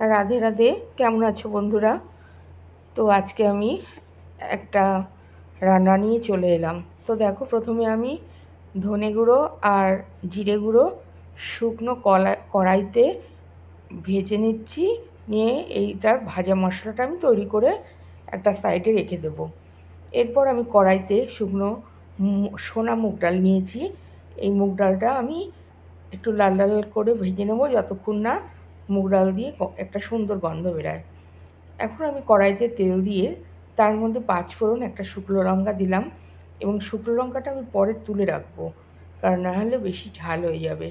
রাধে রাধে। কেমন আছো বন্ধুরা? তো আজকে আমি একটা রান্না নিয়ে চলে এলাম। তো দেখো, প্রথমে আমি ধনে গুঁড়ো আর জিরে গুঁড়ো শুকনো কলা, কড়াইতে ভেজে নিচ্ছি। নিয়ে এইটার ভাজা মশলাটা আমি তৈরি করে একটা সাইডে রেখে দেব। এরপর আমি কড়াইতে শুকনো সোনা মুগ ডাল নিয়েছি। এই মুগ ডালটা আমি একটু লাল লাল করে ভেজে নেব, যতক্ষণ না মুগ ডাল দিয়ে একটা সুন্দর গন্ধ বেরায়। এখন আমি কড়াইতে তেল দিয়ে তার মধ্যে পাঁচ ফোড়ন, একটা শুকনো লঙ্কা দিলাম এবং শুকনো লঙ্কাটা আমি পরে তুলে রাখব, কারণ না হলে বেশি ঝাল হয়ে যাবে।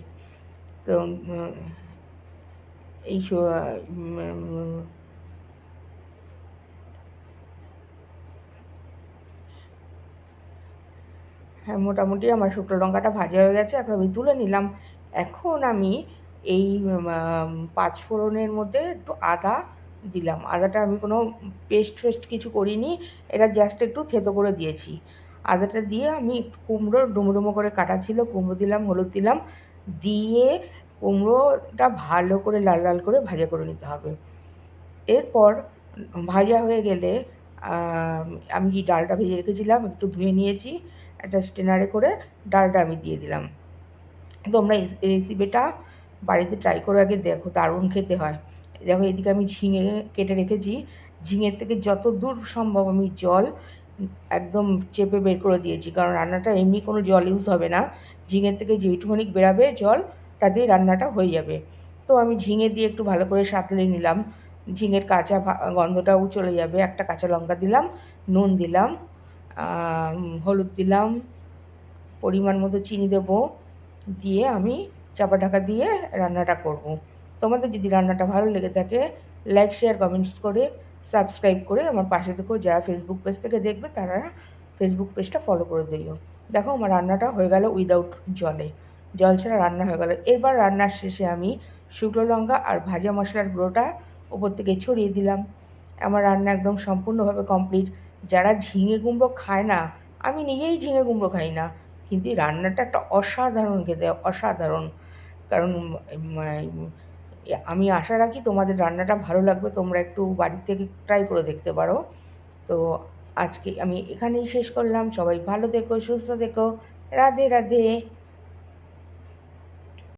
তো এই হ্যাঁ মোটামুটি আমার শুকনো লঙ্কাটা ভাজা হয়ে গেছে, এখন আমি তুলে নিলাম। এখন আমি এই পাঁচ ফোড়নের মধ্যে একটু আদা দিলাম। আদাটা আমি কোনো পেস্ট ফেস্ট কিছু করিনি, এটা জাস্ট একটু থেতো করে দিয়েছি। আদাটা দিয়ে আমি কুমড়ো ডুমো ডুমো করে কাটা ছিল, কুমড়ো দিলাম, হলুদ দিলাম, দিয়ে কুমড়োটা ভালো করে লাল লাল করে ভাজা করে নিতে হবে। এরপর ভাজা হয়ে গেলে, আমি ডালটা ভেজে রেখেছিলাম, একটু ধুয়ে নিয়েছি, একটা স্টেনারে করে ডালটা আমি দিয়ে দিলাম। তোমরা রেসিপিটা বাড়িতে ট্রাই করে, আগে দেখো দারুণ খেতে হয়। দেখো এদিকে আমি ঝিঙে কেটে রেখেছি। ঝিঙের থেকে যত দূর সম্ভব আমি জল একদম চেপে বের করে দিয়েছি, কারণ রান্নাটা এমনি কোনো জল ইউজ হবে না। ঝিঙের থেকে যেইটুখানি বেরাবে জল, তাতেই রান্নাটা হয়ে যাবে। তো আমি ঝিঙে দিয়ে একটু ভালো করে সাঁতলে নিলাম। ঝিঙের কাঁচা গন্ধটাও চলে যাবে। একটা কাঁচা লঙ্কা দিলাম, নুন দিলাম হলুদ দিলাম, পরিমাণ মতো চিনি দেবো। দিয়ে আমি চাপা ঢাকা দিয়ে রান্নাটা করব। তোমাদের যদি রান্নাটা ভালো লেগে থাকে লাইক শেয়ার কমেন্টস করে সাবস্ক্রাইব করে আমার পাশে থেকেও যারা ফেসবুক পেজ থেকে দেখবে, তারা ফেসবুক পেজটা ফলো করে দিও। দেখো, আমার রান্নাটা হয়ে গেল উইদাউট জলে। জল ছাড়া রান্না হয়ে গেল। এরবার রান্নার শেষে আমি শুকনো লঙ্কা আর ভাজা মশলার গুঁড়োটা ওপর থেকে ছড়িয়ে দিলাম। আমার রান্না একদম সম্পূর্ণভাবে কমপ্লিট যারা ঝিঙে কুমড়ো খায় না, আমি নিজেই ঝিঙে কুমড়ো খাই না। কিন্তু রান্নাটা একটা অসাধারণ খেতে, অসাধারণ। কারণ আমি আশা রাখি তোমাদের রান্নাটা ভালো লাগবে, তোমরা একটু বাড়ির থেকে ট্রাই করে দেখতে পারো। তো আজকে আমি এখানেই শেষ করলাম, সবাই ভালো থেকো, সুস্থ থেকো, রাধে রাধে।